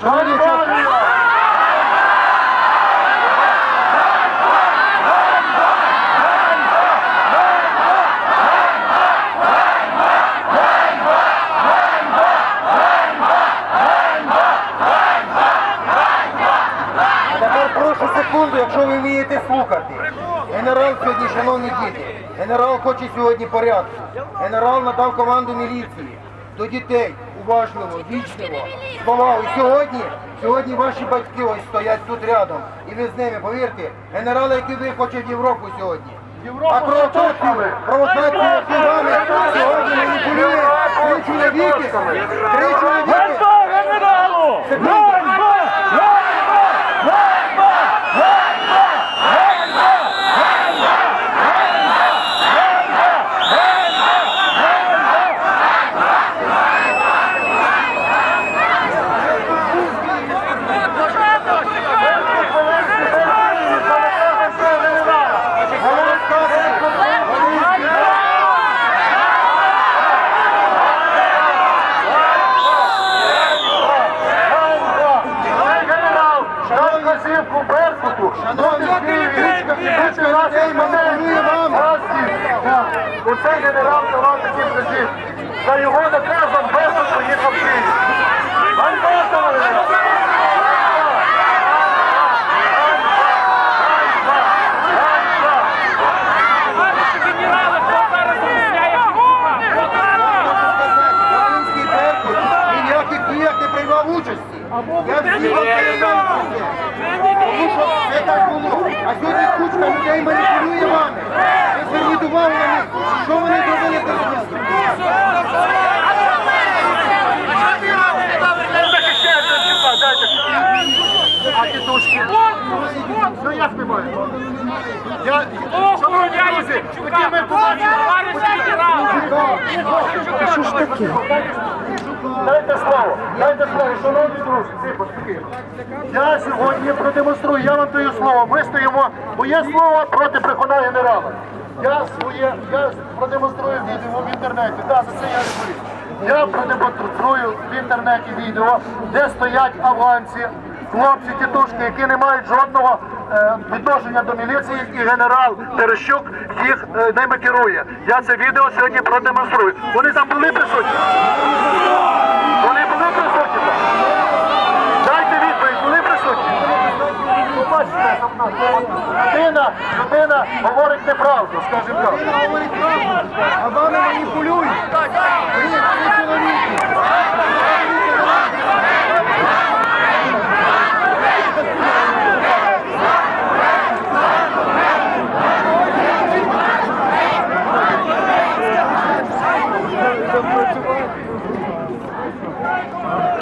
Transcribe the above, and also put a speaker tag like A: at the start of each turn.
A: Шановні учасники. Секунду, якщо ви вмієте слухати. Генерал сьогодні, шановні діти, генерал хоче сьогодні порядку. Генерал надав команду міліції до дітей уважливо, вічливо, з повагою. Сьогодні, сьогодні ваші батьки ось стоять тут рядом. І ви з ними, повірте, генерали, які ви хочете в Європу сьогодні. А провокацію, провокацію, вами сьогодні маніпулює три чоловіки, три чоловіки.
B: Ганьба генералу! Ганьба! Ганьба! Ганьба! Ганьба! Ганьба!
C: Генерал, дав казівку Беркуту,
A: Шановні людей, маніпулює.
C: Оце генерал давав такі призів. За його наказом Беркут поїхав в Київ. Ганьба,
A: участі. Я всі вам Тому що це так було. А сьогодні кучка людей маніпулює вами. Ви зверніть увагу на них. Що вони зробили
C: дайте. А тітушки? Ну я співаю. Я... Друзі, хотів ми
B: Що ж таке?
C: Дайте слово, дайте слово, шановні друзі, тихо. Я сьогодні продемонструю, я вам даю слово. Ми стоїмо, моє слово проти брехуна генерала. Я своє, я продемонструю відео в інтернеті, да, за це я не. Я продемонструю в інтернеті відео, де стоять афганці, хлопці, тітушки, які не мають жодного е, відношення до міліції, і генерал Терещук їх е, ними керує. Я це відео сьогодні продемонструю. Вони там були присутні. Вони були присутні? там? Дайте відповідь, були присутні? Побачите, людина, людина говорить неправду, скажімо так.
A: Говорить правду, а вами маніпулюють. Ви- ви